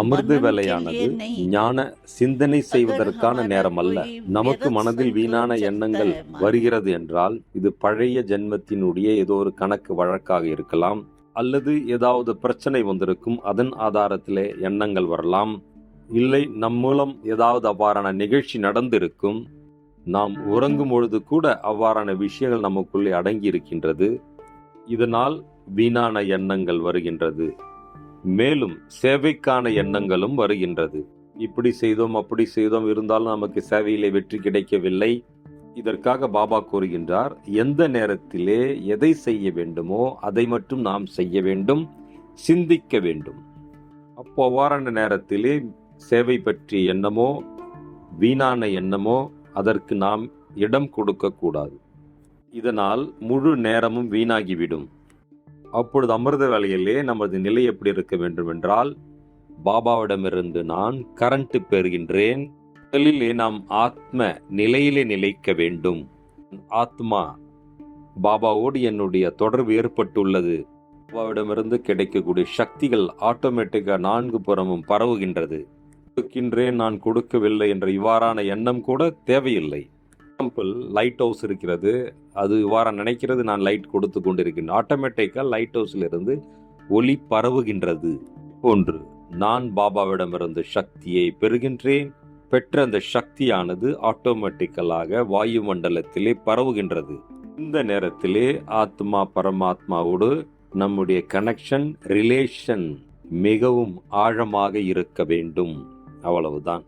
அமிர்த வேலையானது ஞான சிந்தனை செய்வதற்கான நேரம் அல்ல நமக்கு மனதில் வீணான எண்ணங்கள் வருகிறது என்றால் இது பழைய ஜென்மத்தினுடைய ஏதோ ஒரு கணக்கு வழக்காக இருக்கலாம். அல்லது ஏதாவது பிரச்சனை வந்திருக்கும் அதன் ஆதாரத்திலே எண்ணங்கள் வரலாம். இல்லை நம் மூலம் ஏதாவது அவ்வாறான நிகழ்ச்சி நடந்திருக்கும். நாம் உறங்கும் பொழுது கூட அவ்வாறான விஷயங்கள் நமக்குள்ளே அடங்கி இருக்கின்றது இதனால் வீணான எண்ணங்கள் வருகின்றது. மேலும் சேவைக்கான எண்ணங்களும் வருகின்றது. இப்படி செய்தோம் அப்படி செய்தோம் இருந்தாலும் நமக்கு சேவையிலே வெற்றி கிடைக்கவில்லை. இதற்காக பாபா கூறுகின்றார் எந்த நேரத்திலே எதை செய்ய வேண்டுமோ அதை மட்டும் நாம் செய்ய வேண்டும் சிந்திக்க வேண்டும். அப்போ அவ்வாறான நேரத்திலே சேவை பற்றிய எண்ணமோ வீணான எண்ணமோ அதற்கு நாம் இடம் கொடுக்கக்கூடாது. இதனால் முழு நேரமும் வீணாகிவிடும். அப்பொழுது அமிர்த வேலையிலே நமது நிலை எப்படி இருக்க வேண்டும் என்றால் பாபாவிடமிருந்து நான் கரண்ட் பெறுகின்றேன். முதலிலே நாம் ஆத்ம நிலையிலே நிலைக்க வேண்டும். ஆத்மா பாபாவோடு என்னுடைய தொடர்பு ஏற்பட்டுள்ளது. பாபாவிடமிருந்து கிடைக்கக்கூடிய சக்திகள் ஆட்டோமேட்டிக்காக நான்கு புறமும் பரவுகின்றது. கொடுக்கின்றேன் நான் கொடுக்கவில்லை என்ற இவ்வாறான எண்ணம் கூட தேவையில்லை. எக்ஸாம்பிள் லைட் ஹவுஸ் இருக்கிறது. அது இவ்வாறு நினைக்கிறது நான் லைட் கொடுத்து கொண்டிருக்கின்றேன் ஆட்டோமேட்டிக்காக லைட் ஹவுஸில் இருந்து ஒளி பரவுகின்றது. ஒன்று நான் பாபாவிடமிருந்து சக்தியை பெறுகின்றேன். பெற்ற அந்த சக்தியானது ஆட்டோமேட்டிக்கலாக வாயு மண்டலத்திலே பரவுகின்றது. இந்த நேரத்திலே ஆத்மா பரமாத்மாவோடு நம்முடைய கனெக்ஷன் ரிலேஷன் மிகவும் ஆழமாக இருக்க வேண்டும். அவ்வளவுதான்.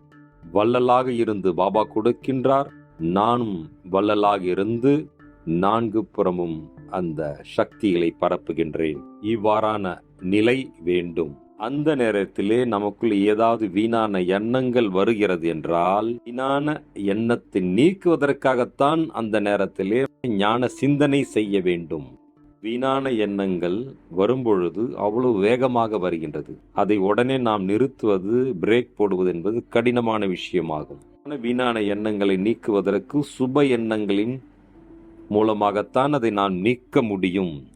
வள்ளலாக இருந்து பாபா கொடுக்கின்றார். நானும் வள்ளலாக இருந்து நான்கு புறமும் அந்த சக்திகளை பரப்புகின்றேன். இவ்வாறான நிலை வேண்டும். அந்த நேரத்திலே நமக்குள் ஏதாவது வீணான எண்ணங்கள் வருகிறது என்றால் வீணான எண்ணத்தை நீக்குவதற்காகத்தான் அந்த நேரத்திலே ஞான சிந்தனை செய்ய வேண்டும். வீணான எண்ணங்கள் வரும்பொழுது அவ்வளவு வேகமாக வருகின்றது. அதை உடனே நாம் நிறுத்துவது பிரேக் போடுவது என்பது கடினமான விஷயமாகும். வீணான எண்ணங்களை நீக்குவதற்கு சுப எண்ணங்களின் மூலமாகத்தான் அதை நாம் நீக்க முடியும்.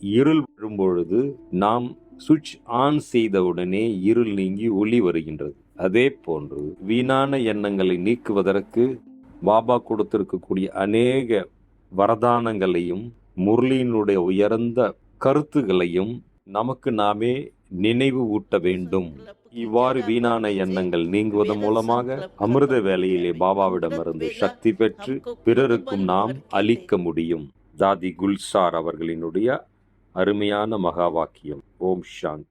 இருள் வரும்பொழுது நாம் சுவிட்ச் ஆன் செய்தவுடனே இருள் நீங்கி ஒளி வருகின்றது. அதே போன்று வீணான எண்ணங்களை நீக்குவதற்கு பாபா கொடுத்திருக்கக்கூடிய அநேக வரதானங்களையும் முரளியினுடைய உயர்ந்த கருத்துகளையும் நமக்கு நாமே நினைவு ஊட்ட வேண்டும். இவ்வாறு வீணான எண்ணங்கள் நீங்குவதன் மூலமாக அமிர்த வேலையிலே பாபாவிடமிருந்து சக்தி பெற்று பிறருக்கும் நாம் அளிக்க முடியும். தாதி குல்சார் அவர்களினுடைய அருமையான மகா வாக்கியம். ஓம் சாந்த்.